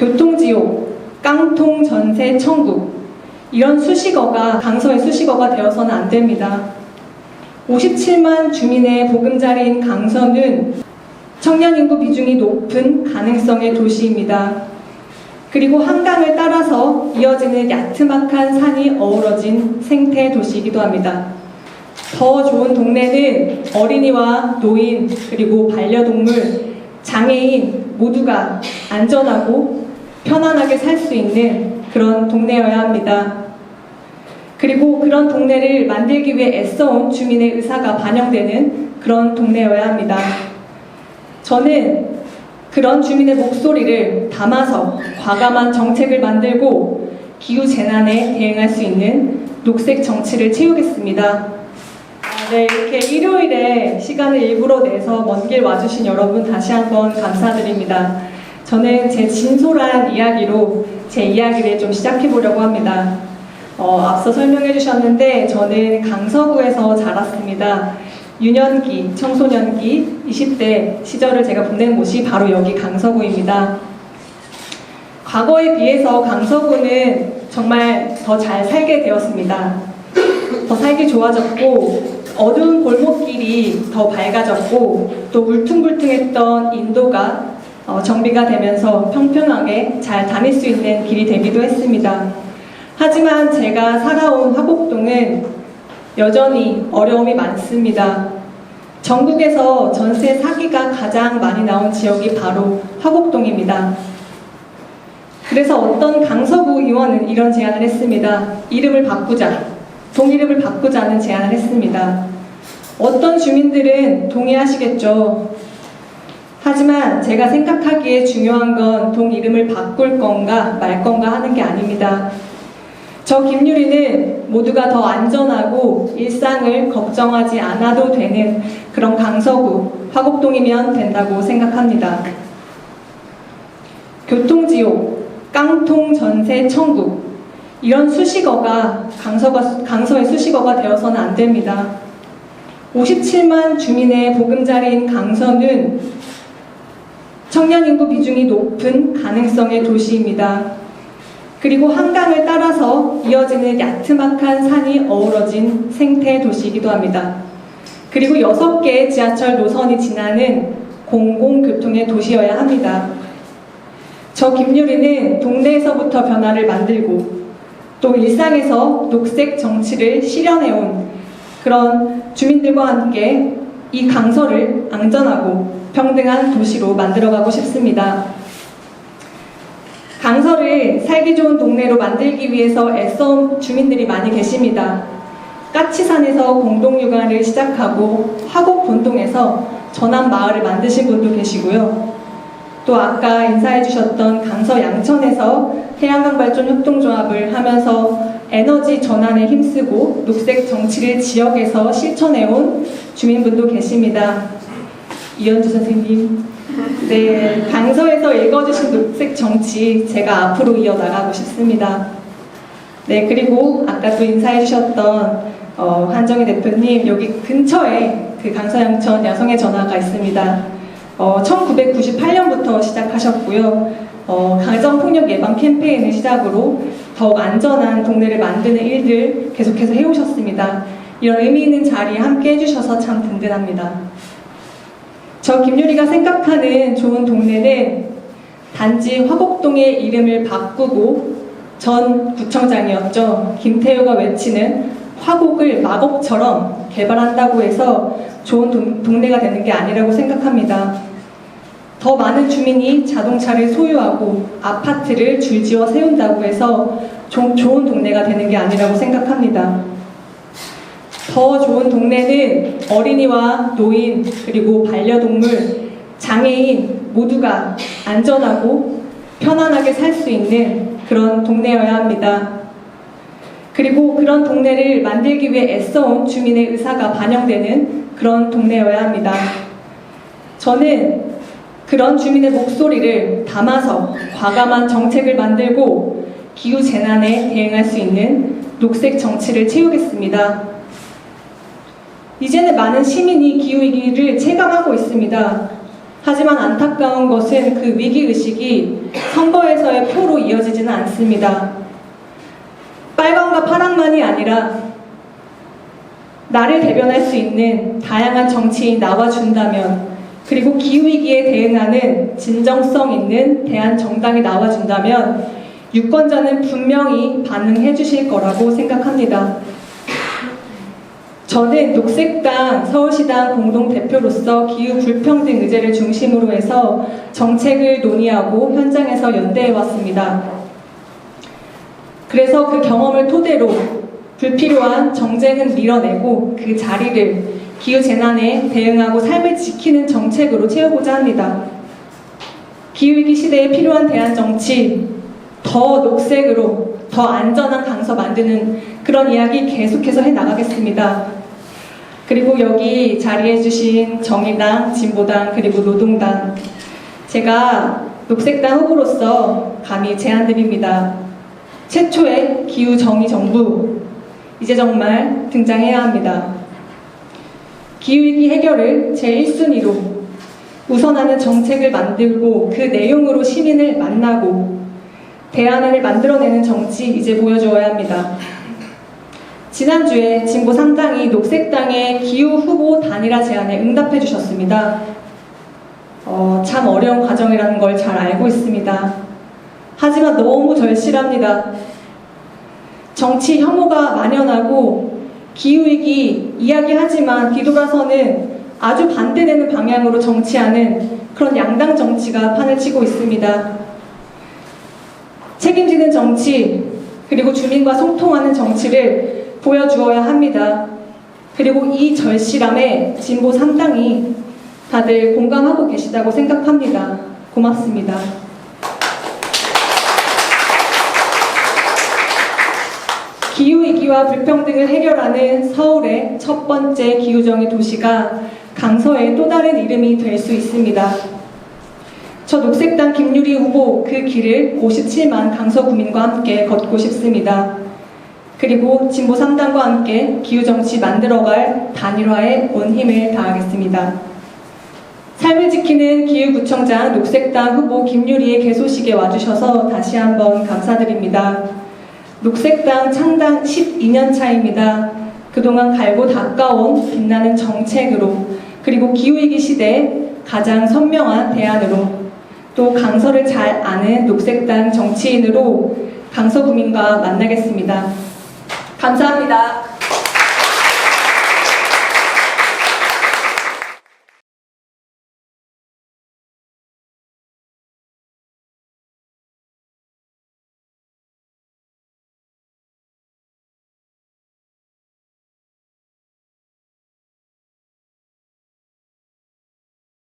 교통지옥, 깡통 전세 천국 이런 수식어가 강서의 수식어가 되어서는 안 됩니다. 57만 주민의 보금자리인 강서는 청년 인구 비중이 높은 가능성의 도시입니다. 그리고 한강을 따라서 이어지는 야트막한 산이 어우러진 생태 도시이기도 합니다. 더 좋은 동네는 어린이와 노인, 그리고 반려동물, 장애인 모두가 안전하고 편안하게 살 수 있는 그런 동네여야 합니다. 그리고 그런 동네를 만들기 위해 애써온 주민의 의사가 반영되는 그런 동네여야 합니다. 저는 그런 주민의 목소리를 담아서 과감한 정책을 만들고 기후 재난에 대응할 수 있는 녹색 정치를 채우겠습니다. 아, 네, 이렇게 일요일에 시간을 일부러 내서 먼 길 와주신 여러분 다시 한번 감사드립니다. 저는 제 진솔한 이야기로 제 이야기를 좀 시작해 보려고 합니다. 어, 앞서 설명해 주셨는데 저는 강서구에서 자랐습니다. 유년기, 청소년기, 20대 시절을 제가 보낸 곳이 바로 여기 강서구입니다. 과거에 비해서 강서구는 정말 더 잘 살게 되었습니다. 더 살기 좋아졌고, 어두운 골목길이 더 밝아졌고, 또 울퉁불퉁했던 인도가 어, 정비가 되면서 평평하게 잘 다닐 수 있는 길이 되기도 했습니다. 하지만 제가 살아온 화곡동은 여전히 어려움이 많습니다. 전국에서 전세 사기가 가장 많이 나온 지역이 바로 화곡동입니다. 그래서 어떤 강서구 의원은 이런 제안을 했습니다. 이름을 바꾸자. 동 이름을 바꾸자는 제안을 했습니다. 어떤 주민들은 동의하시겠죠. 하지만 제가 생각하기에 중요한 건 동 이름을 바꿀 건가 말 건가 하는 게 아닙니다. 저 김유리는 모두가 더 안전하고 일상을 걱정하지 않아도 되는 그런 강서구, 화곡동이면 된다고 생각합니다. 교통지옥, 깡통 전세 천국 이런 수식어가 강서가, 강서의 수식어가 되어서는 안 됩니다. 57만 주민의 보금자리인 강서는 청년 인구 비중이 높은 가능성의 도시입니다. 그리고 한강을 따라서 이어지는 야트막한 산이 어우러진 생태 도시이기도 합니다. 그리고 6개의 지하철 노선이 지나는 공공교통의 도시여야 합니다. 저 김유리는 동네에서부터 변화를 만들고 또 일상에서 녹색 정치를 실현해온 그런 주민들과 함께 이 강서를 안전하고 평등한 도시로 만들어가고 싶습니다. 강서를 살기 좋은 동네로 만들기 위해서 애써온 주민들이 많이 계십니다. 까치산에서 공동육아를 시작하고 화곡 본동에서 전암 마을을 만드신 분도 계시고요. 또 아까 인사해 주셨던 강서 양천에서 태양광 발전 협동조합을 하면서 에너지 전환에 힘쓰고 녹색 정치를 지역에서 실천해온 주민분도 계십니다. 이현주 선생님. 네, 강서에서 읽어주신 녹색 정치 제가 앞으로 이어나가고 싶습니다. 네, 그리고 아까 또 인사해 주셨던 어, 한정희 대표님 여기 근처에 그 강서양천 야성의 전화가 있습니다. 어, 1998년부터 시작하셨고요. 어, 가정폭력 예방 캠페인을 시작으로 더욱 안전한 동네를 만드는 일들 계속해서 해오셨습니다. 이런 의미 있는 자리에 함께 해주셔서 참 든든합니다. 저 김유리가 생각하는 좋은 동네는 단지 화곡동의 이름을 바꾸고 전 구청장이었죠. 김태효가 외치는 화곡을 마곡처럼 개발한다고 해서 좋은 동, 동네가 되는 게 아니라고 생각합니다. 더 많은 주민이 자동차를 소유하고 아파트를 줄지어 세운다고 해서 조, 좋은 동네가 되는 게 아니라고 생각합니다. 더 좋은 동네는 어린이와 노인, 그리고 반려동물, 장애인 모두가 안전하고 편안하게 살 수 있는 그런 동네여야 합니다. 그리고 그런 동네를 만들기 위해 애써온 주민의 의사가 반영되는 그런 동네여야 합니다. 저는 그런 주민의 목소리를 담아서 과감한 정책을 만들고 기후 재난에 대응할 수 있는 녹색 정치를 채우겠습니다. 이제는 많은 시민이 기후위기를 체감하고 있습니다. 하지만 안타까운 것은 그 위기의식이 선거에서의 이어지지는 않습니다. 빨강과 파랑만이 아니라 나를 대변할 수 있는 다양한 정치인이 나와준다면 그리고 기후위기에 대응하는 진정성 있는 대한 정당이 나와준다면 유권자는 분명히 반응해 주실 거라고 생각합니다. 저는 녹색당 서울시당 공동대표로서 기후 불평등 의제를 중심으로 해서 정책을 논의하고 현장에서 연대해 왔습니다. 그래서 그 경험을 토대로 불필요한 정쟁은 밀어내고 그 자리를 기후 재난에 대응하고 삶을 지키는 정책으로 채우고자 합니다. 기후위기 시대에 필요한 대한 정치, 더 녹색으로 더 안전한 강서 만드는 그런 이야기 계속해서 해 나가겠습니다. 그리고 여기 자리해 주신 정의당, 진보당, 그리고 노동당 제가 녹색당 후보로서 감히 제안드립니다. 최초의 기후 정의 정부 이제 정말 등장해야 합니다. 기후위기 해결을 제1순위로 우선하는 정책을 만들고 그 내용으로 시민을 만나고 대안을 만들어내는 정치 이제 보여주어야 합니다. 지난주에 진보 상당히 녹색당의 기후 후보 단일화 제안에 응답해 주셨습니다. 어, 참 어려운 과정이라는 걸 잘 알고 있습니다. 하지만 너무 절실합니다. 정치 혐오가 만연하고 기후위기 이야기하지만 뒤돌아서는 아주 반대되는 방향으로 정치하는 그런 양당 정치가 판을 치고 있습니다. 책임지는 정치, 그리고 주민과 소통하는 정치를 보여주어야 합니다. 그리고 이 절실함에 진보 상당히 다들 공감하고 계시다고 생각합니다. 고맙습니다. 기후위기와 불평등을 해결하는 서울의 첫 번째 기후정의 도시가 강서의 또 다른 이름이 될 수 있습니다. 저 녹색당 김유리 후보 그 길을 57만 강서 구민과 함께 걷고 싶습니다. 그리고 진보 3당과 함께 기후정치 만들어갈 단일화에 온 힘을 다하겠습니다. 삶을 지키는 기후구청장 녹색당 후보 김유리의 개소식에 와주셔서 다시 한번 감사드립니다. 녹색당 창당 12년 차입니다. 그동안 갈고 닦아온 빛나는 정책으로 그리고 기후위기 시대에 가장 선명한 대안으로 또 강서를 잘 아는 녹색당 정치인으로 강서 구민과 만나겠습니다. 감사합니다.